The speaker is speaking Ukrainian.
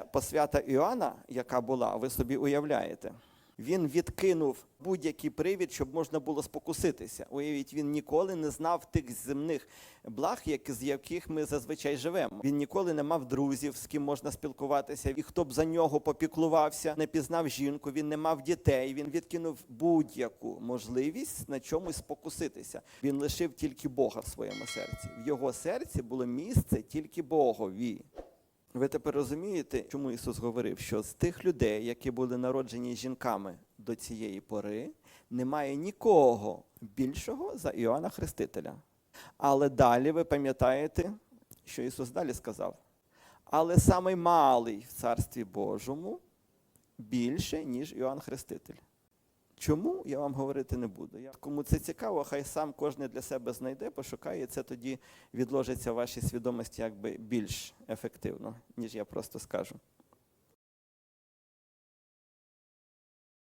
Посвята Іоанна, яка була, ви собі уявляєте. Він відкинув будь-який привід, щоб можна було спокуситися. Уявіть, він ніколи не знав тих земних благ, як, з яких ми зазвичай живемо. Він ніколи не мав друзів, з ким можна спілкуватися, і хто б за нього попіклувався, не пізнав жінку, він не мав дітей. Він відкинув будь-яку можливість на чомусь спокуситися. Він лишив тільки Бога в своєму серці. В його серці було місце тільки Богові. Ви тепер розумієте, чому Ісус говорив, що з тих людей, які були народжені жінками до цієї пори, немає нікого більшого за Іоанна Хрестителя. Але далі ви пам'ятаєте, що Ісус далі сказав. Але самий малий в Царстві Божому більше, ніж Іоанн Хреститель. Чому я вам говорити не буду? Я- Кому це цікаво, хай сам кожен для себе знайде, пошукає, це тоді відложиться в вашій свідомості якби більш ефективно, ніж я просто скажу.